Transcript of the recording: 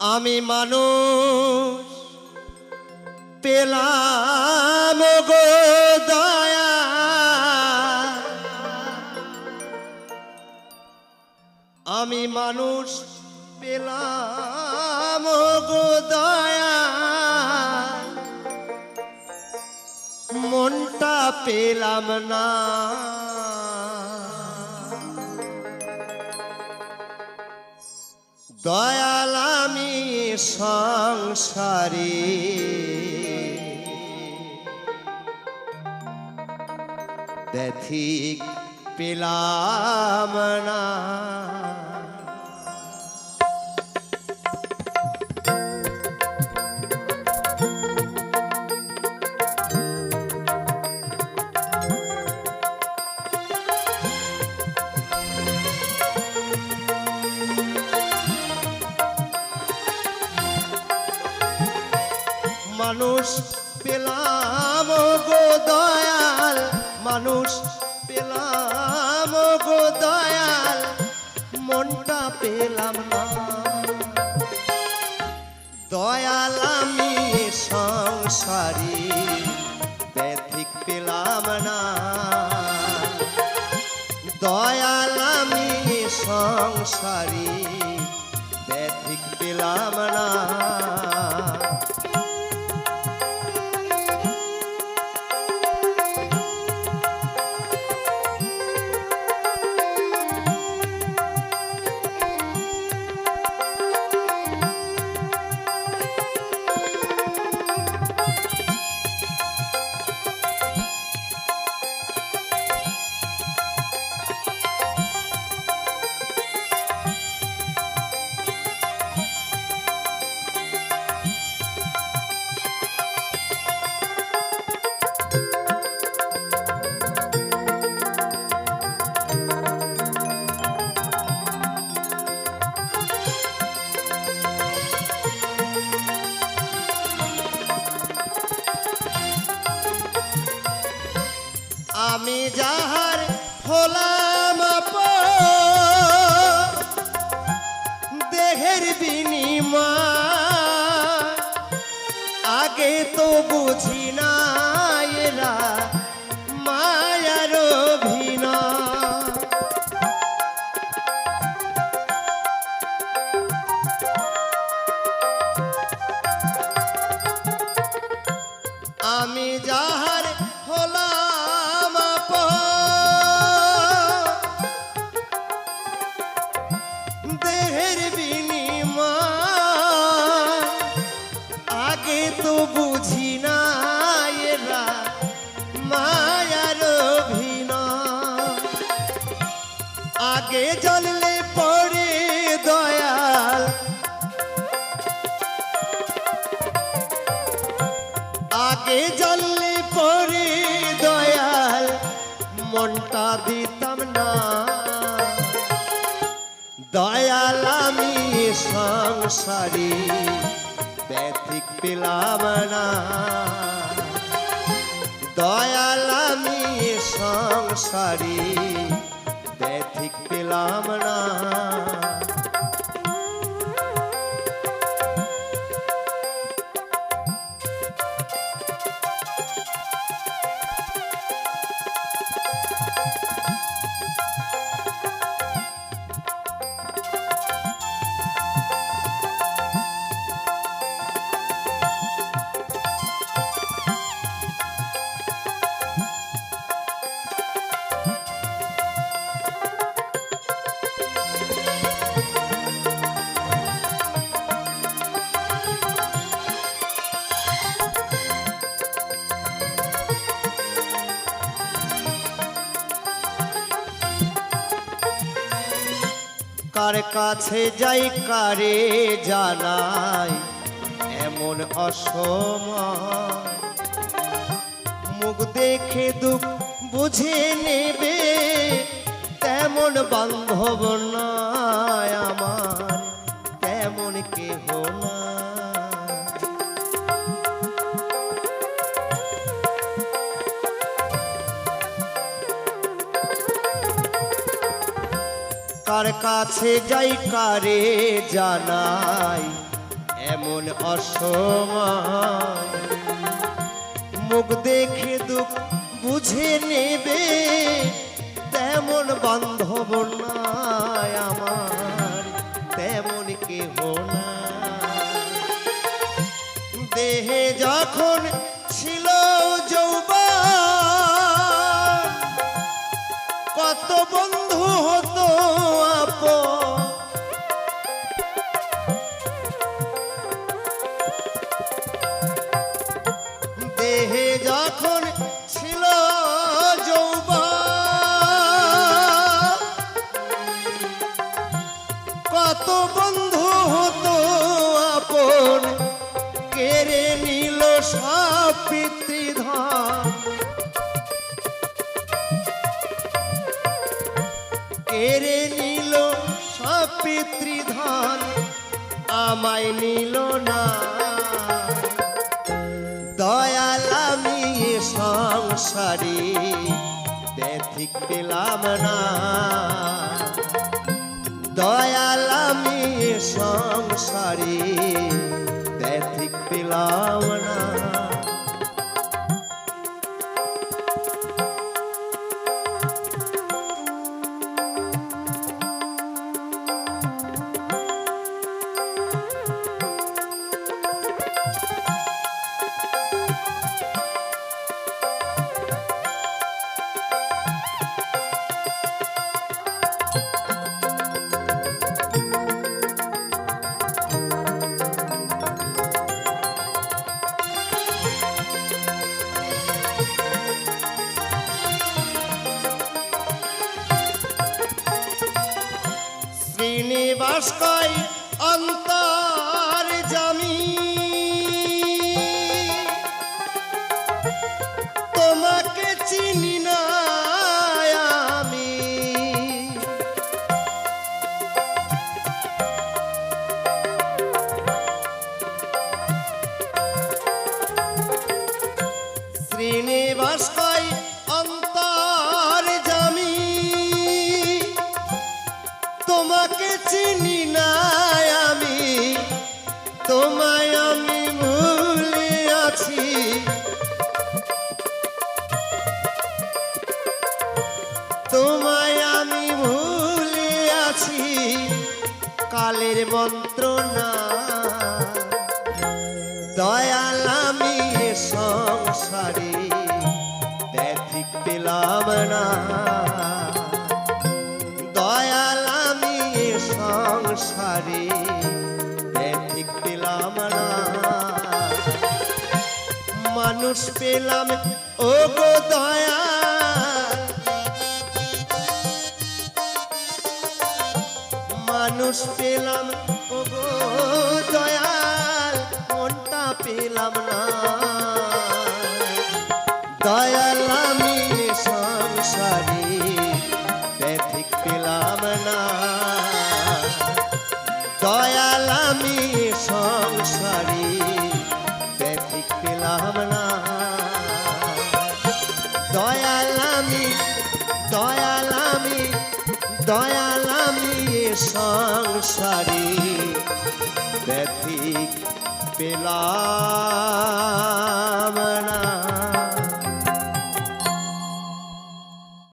আমি মানুষ পেলাম গো দয়া আমি মানুষ পেলাম গো দয়া মনটা পেলাম না। দয়াল আমি সংসারে দেথিক পেলাম না। সংসারী ব্যথিক পেলাম না। বুঝি দিতাম না। দয়াল আমি সংসারী ব্যথিক পেলাম না। দয়াল আমি সংসারী ব্যথিক পেলাম না। কার কাছে যাই, কারে জানাই? এমন অসম মুখ দেখে দুঃখ বুঝে নেবে, তেমন বান্ধব নয় আমার। কার কাছে যাই কারে জানাই, এমন অসময়। মুখ দেখে দুঃখ বুঝে নেবে, তেমন বান্ধব নাই আমার, তেমন কেহ না দেহে যখন ছিল যৌবন, কত বন্ধু হতো কেড়ে নিল সব পিতৃধন, আমায় নিল না। দয়াল আমি সংসারে ব্যথিক পেলাম না। দয়াল আমি সংসারে ব্যথিক পেলাম না। শ্রীনিবাস কয় অন্তর তোমায় আমি ভুলে আছি তোমায় আমি ভুলে আছি কালের মন্ত্রণা। দয়াল আমি এ সংসারে ব্যথিক পেলাম না। দয়াল আমি এ সংসারে মানুষ পেলাম। ও গো দয়া। মানুষ পেলাম ও গো দয়াল মনটা পেলাম না। দয়াল আমি সংসারে, ব্যথিক পেলাম না। দয়াল আমি সংসারে আমি দয়াল আমি দয়াল আমি ব্যথিক পেলাম